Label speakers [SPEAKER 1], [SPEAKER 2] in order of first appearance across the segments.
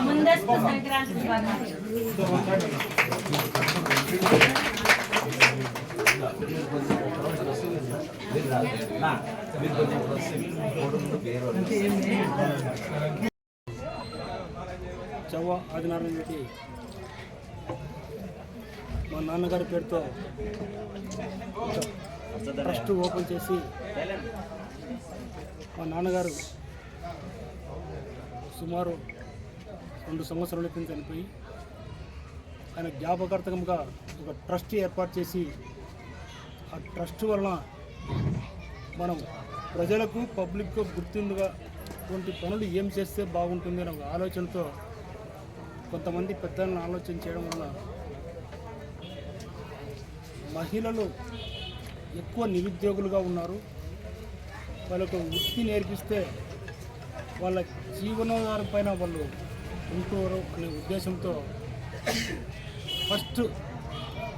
[SPEAKER 1] ముందస్తు సంక్రాంతి శుభాకాంక్షలు
[SPEAKER 2] చవ్వ ఆదినారాయణ రెడ్డి మా నాన్నగారి పేరుతో ఒక ట్రస్ట్ ఓపెన్ చేసి మా నాన్నగారు సుమారు రెండు సంవత్సరాల క్రితం చనిపోయి ఆయన జ్ఞాపకార్థకంగా ఒక ట్రస్ట్ ఏర్పాటు చేసి ఆ ట్రస్ట్ వలన మనం ప్రజలకు పబ్లిక్కు గుర్తుండగా ఇటువంటి పనులు ఏం చేస్తే బాగుంటుంది అనే ఒక ఆలోచనతో కొంతమంది పెద్దలను ఆలోచన చేయడం వలన మహిళలు ఎక్కువ నిరుద్యోగులుగా ఉన్నారు. వాళ్ళకు వృత్తి నేర్పిస్తే వాళ్ళ జీవనోధారం పైన వాళ్ళు ఉంటారు అనే ఉద్దేశంతో ఫస్ట్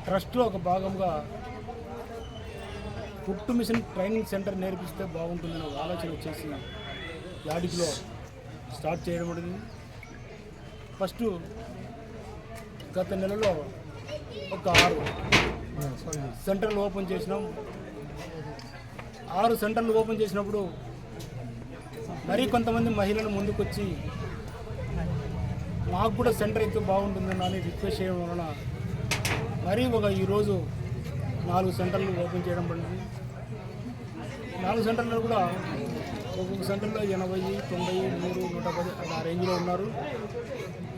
[SPEAKER 2] ట్రస్ట్లో ఒక భాగంగా కుట్టు మిషన్ ట్రైనింగ్ సెంటర్ నేర్పిస్తే బాగుంటుందనే ఆలోచన వచ్చేసి యాడికిలో స్టార్ట్ చేయడం జరిగింది ఫస్ట్ గత నెలలో ఒక ఆరు సెంటర్లు ఓపెన్ చేసినాం. ఆరు సెంటర్లు ఓపెన్ చేసినప్పుడు మరీ కొంతమంది మహిళలు ముందుకొచ్చి మాకు కూడా సెంటర్ అయితే బాగుంటుందని అని రిక్వెస్ట్ చేయడం వలన మరీ ఒక ఈరోజు నాలుగు సెంటర్లు ఓపెన్ చేయడం పడింది. నాలుగు సెంటర్లో కూడా ఒక్కొక్క సెంటర్లో ఎనభై తొంభై నూరు నూట పది ఆ రేంజ్లో ఉన్నారు.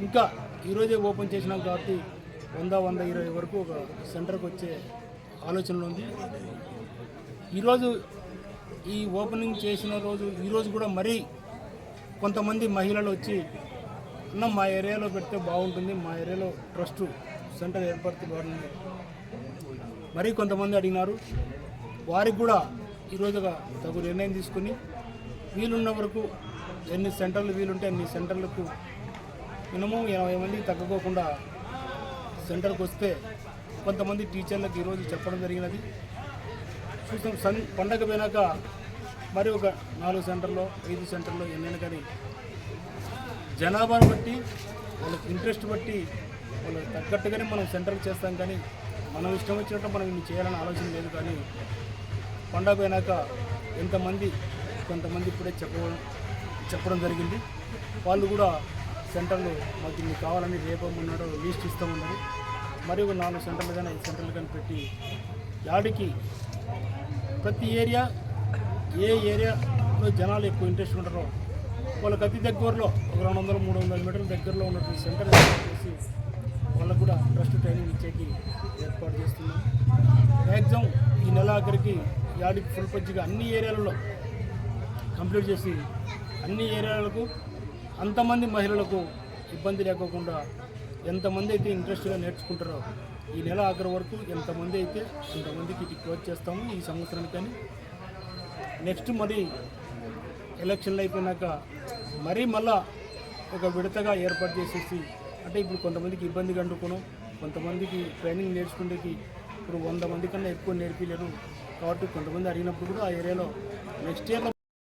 [SPEAKER 2] ఇంకా ఈరోజే ఓపెన్ చేసినాం కాబట్టి వంద వంద ఇరవై వరకు ఒక సెంటర్కి వచ్చే ఆలోచనలో ఉంది. ఈరోజు ఈ ఓపెనింగ్ చేసిన రోజు ఈరోజు కూడా మరీ కొంతమంది మహిళలు వచ్చి అన్న మా ఏరియాలో పెడితే బాగుంటుంది. మా ఏరియాలో ట్రస్ట్ సెంటర్ ఏర్పడితే బాగుంటుంది. మరీ కొంతమంది అడిగినారు. వారికి కూడా ఈరోజు తగు నిర్ణయం తీసుకుని వీలున్న వరకు ఎన్ని సెంటర్లు వీలుంటే అన్ని సెంటర్లకు మినిమం ఎనభై మందికి తగ్గకోకుండా సెంటర్కి వస్తే కొంతమంది టీచర్లకు ఈరోజు చెప్పడం జరిగినది. చూసాం సన్ పండగ పోయినాక మరి ఒక నాలుగు సెంటర్లో ఐదు సెంటర్లో ఎన్నైనా కానీ జనాభాను బట్టి వాళ్ళకి ఇంట్రెస్ట్ బట్టి వాళ్ళు తగ్గట్టుగానే మనం సెంటర్ చేస్తాం కానీ మనం ఇష్టం వచ్చినట్టు మనం ఇన్ని చేయాలని ఆలోచన లేదు కానీ పండగ పోయినాక ఎంతమంది కొంతమంది ఇప్పుడే చెప్పడం చెప్పడం జరిగింది. వాళ్ళు కూడా సెంటర్లు మాకు ఇన్ని కావాలని రేపు ఉన్నాడు లీస్ట్ ఇస్తామన్నారు. మరి ఒక నాలుగు సెంటర్లు కానీ ఐదు సెంటర్లు కానీ పెట్టి యాడికి ప్రతి ఏరియా ఏ ఏరియాలో జనాలు ఎక్కువ ఇంట్రెస్ట్ ఉంటారో వాళ్ళకి అతి దగ్గరలో ఒక రెండు వందల మూడు వందల మీటర్ల దగ్గరలో ఉన్నటువంటి సెంటర్ ఏర్పాటు చేసి వాళ్ళకు కూడా ట్రస్ట్ ట్రైనింగ్ ఇచ్చేకి ఏర్పాటు చేస్తున్నాం. మ్యాక్సిమం ఈ నెల ఆఖరికి యాడికి ఫుల్ పచ్చిగా అన్ని ఏరియాలలో కంప్లీట్ చేసి అన్ని ఏరియాలకు అంతమంది మహిళలకు ఇబ్బంది లేకోకుండా ఎంతమంది అయితే ఇంట్రెస్ట్గా నేర్చుకుంటారో ఈ నెల ఆఖరి వరకు ఎంతమంది అయితే అంతమందికి ఇది క్లోజ్ చేస్తాము ఈ సంవత్సరానికి కానీ నెక్స్ట్ మరి ఎలక్షన్లు అయిపోయినాక మరీ మళ్ళా ఒక విడతగా ఏర్పాటు చేసేసి అంటే ఇప్పుడు కొంతమందికి ఇబ్బంది కండుకోను కొంతమందికి ట్రైనింగ్ నేర్చుకునేకి ఇప్పుడు వంద మంది కన్నా ఎక్కువ నేర్పించలేరు కాబట్టి కొంతమంది అడిగినప్పుడు కూడా ఆ ఏరియాలో నెక్స్ట్ ఇయర్లో